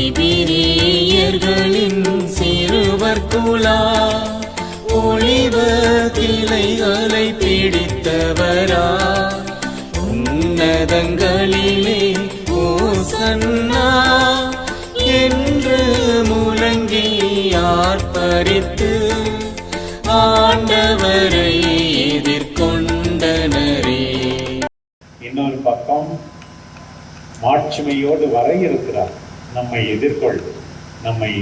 இபிரியர்களின் சிறுவர் குலா ஒளிவு கிளைகளை பிடித்தவரா? உன்னதங்களிலே சன்னா என்று முழங்கி ஆர்ப்பரித்து ஆண்டவரை எதிர்கொண்டனரே. இன்னொரு பக்கம் மாட்சிமையோடு வர இருக்கிறார் நம்மை எதிர்கொள் நம்மை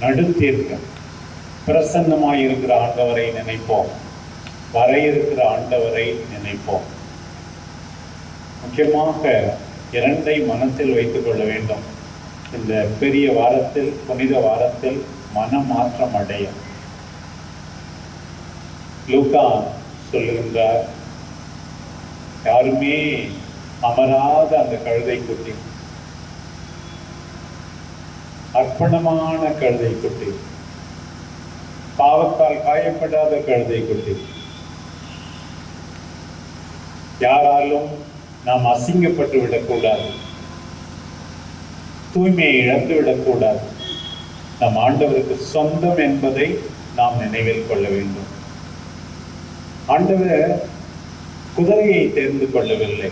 நடுத்தீர்க்க பிரசன்னமாய் இருக்கிற ஆண்டவரை நினைப்போம். வர இருக்கிற ஆண்டவரை நினைப்போம். முக்கியமாக இரண்டை மனத்தில் வைத்துக் கொள்ள வேண்டும். இந்த பெரிய வாரத்தில் புனித வாரத்தில் மனமாற்றம் அடைய லூகா சொல்லுகின்றார் யாருமே அமராத அந்த கழுதை குட்டி அர்ப்பணமான கழுதை குட்டி பாவத்தால் காயப்படாத கழுதை குட்டி. யாராலும் நாம் அசிங்கப்பட்டு விடக்கூடாது. தூய்மையை இழந்து விடக்கூடாது. நம் ஆண்டவருக்கு சொந்தம் என்பதை நாம் நினைவில் கொள்ள வேண்டும். ஆண்டவர் குதிரையை தேர்ந்து கொள்ளவில்லை.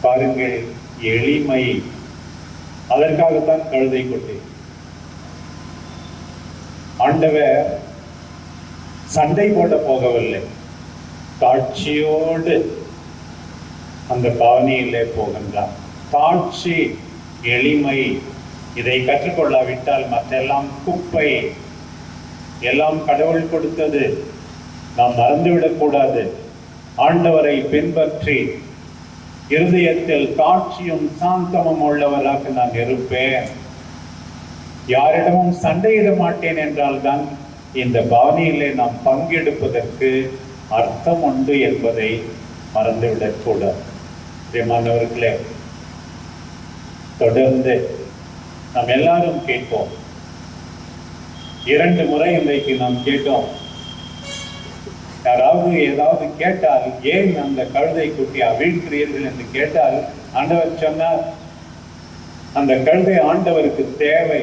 பாருங்கள் எளிமை அதற்காகத்தான் கழுதை கொண்டேன் ஆண்டவர் சண்டை போட போகவில்லை. காட்சியோடு அந்த பாவனையிலே போகின்றார். காட்சி எளிமை இதை கற்றுக்கொள்ளாவிட்டால் மற்றெல்லாம் குப்பை. எல்லாம் கடவுள் கொடுத்தது. நாம் மறந்துவிடக்கூடாது. ஆண்டவரை பின்பற்றி இருதயத்தில் தாட்சியும் சாந்தமும் உள்ளவராக நான் இருப்பேன். யாரிடமும் சண்டையிட மாட்டேன் என்றால்தான் இந்த பாவனையிலே நாம் பங்கெடுப்பதற்கு அர்த்தம் உண்டு என்பதை மறந்துவிடக்கூடாது பிரியமானவர்களே தொடர்ந்து நாம் எல்லாரும் கேட்போம். இரண்டு முறை இன்றைக்கு நாம் கேட்டோம். யாராவது ஏதாவது கேட்டால் ஏன் அந்த கழுதை குட்டி அவிழ்க்கிறீர்கள் என்று கேட்டால் ஆண்டவர் சொன்னார் அந்த கழுதை ஆண்டவருக்கு தேவை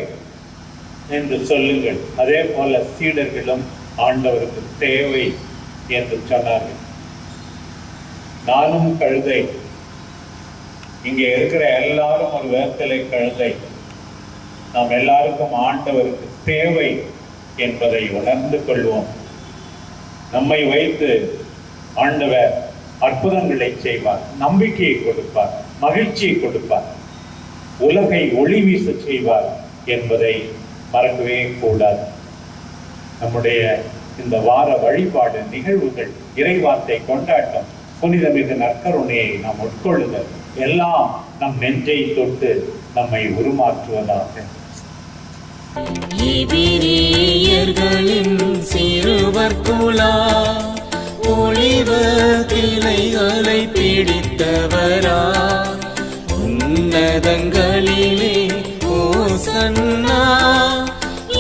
என்று சொல்லுங்கள். அதே போல சீடர்களும் ஆண்டவருக்கு தேவை என்று சொன்னார்கள். நானும் கழுதை. இங்கே இருக்கிற எல்லாரும் ஒரு வேர்த்தலை கழுதை. நாம் எல்லாருக்கும் ஆண்டவருக்கு தேவை என்பதை உணர்ந்து கொள்வோம். நம்மை வைத்து ஆண்டவர் அற்புதங்களை செய்வார் நம்பிக்கையை கொடுப்பார் மகிழ்ச்சியை கொடுப்பார். உலகை ஒளி வீச செய்வார் என்பதை மறக்கவே கூடாது. நம்முடைய இந்த வார வழிபாடு நிகழ்வுகள் இறைவார்த்தை கொண்டாட்டம் புனிதமிகு நற்கருணையை நாம் உட்கொள்ளுதல் எல்லாம் நம் நெஞ்சை தொட்டு நம்மை உருமாற்றுவதாக. இபிரியர்களின் சிறுவர் குலா ஒளிவு கிளைகளை பிடித்தவரா? உன்னதங்களிலே ஓ சன்னா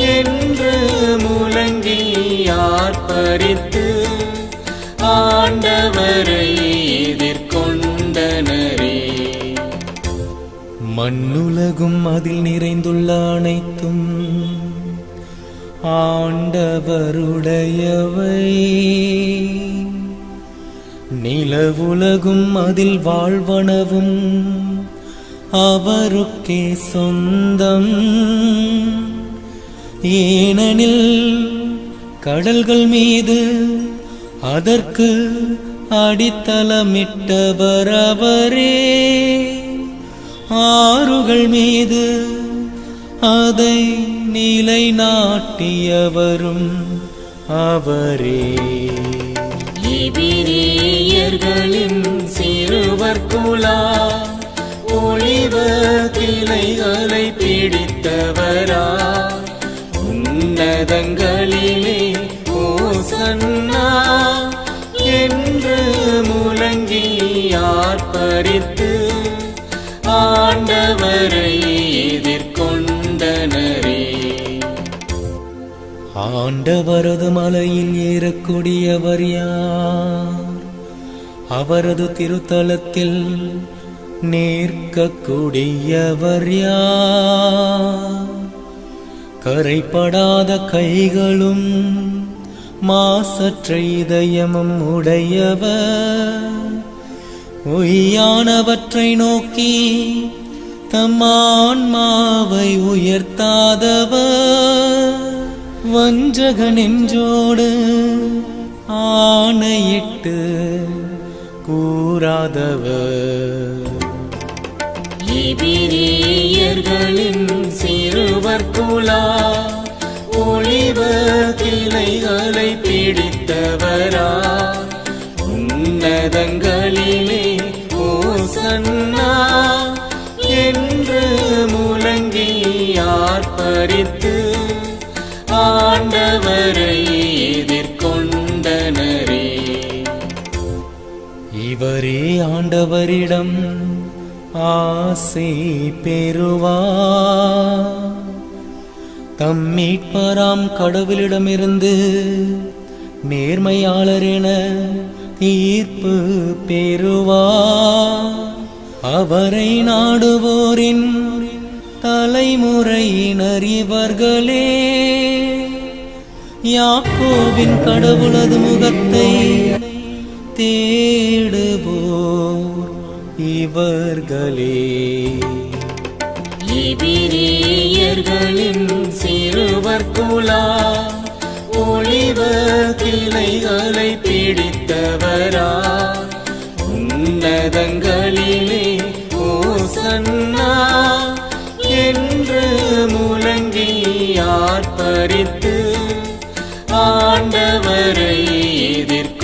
என்று முழங்கி யார் ஆண்டவரை மண்ணுலகும் அதில் நிறைந்துள்ள அனைத்தும் ஆண்டவருடையவை. நிலவுலகும் அதில் வாழ்வனவும் அவருக்கே சொந்தம். ஏனெனில் கடல்கள் மீது அதற்கு அடித்தளமிட்டவர் அவரே. ஆ ஆறுகள் மீது அதை நிலைநாட்டியவரும் அவரே. இபிரியர்களின் சிறுவர் குலா ஒளிவு கிளைகளை பிடித்தவரா? உன்னதங்களிலே ஓ சன்னா என்று முழங்கி யார் பறித்து ஆண்டவரை எதிர்கொண்டனரே. ஆண்டவரது மலையில் ஏறக்கூடியவர் யார்? அவரது திருத்தலத்தில் நேர்க்கக்கூடியவர் யார்? கரைப்படாத கைகளும் மாசற்ற இதயமும் உடையவர். பொய்யானவற்றை நோக்கி தம்மான்மாவை உயர்த்தாதவர். வஞ்சக நெஞ்சோடு ஆணையிட்டு கூறாதவர். எபிரேயர்களின் சிறுவர் குலா ஒளிவு கிளைகளை பிடித்தவரா? உன்னதங்களிலே ஓ சன்னா மறித்து ஆண்டவரை எதிர்கொண்டனரே. இவரே ஆண்டவரிடம் ஆசை பெறுவா. தம் மீட்பராம் கடவுளிடமிருந்து நேர்மையாளர் என தீர்ப்பு பெறுவார் அவரை நாடுவோரின் தலைமுறையினர் இவர்களே. யாக்கோவின் கடவுளது முகத்தை தேடுவோர் இவர்களே. எபிரேயர்களின் சிறுவர் குலா ஒளிவ கிளைகளை பிடித்தவரா. உன்னதங்களிலே ஓ சன்னா ஆண்டவரை எதிர்க்க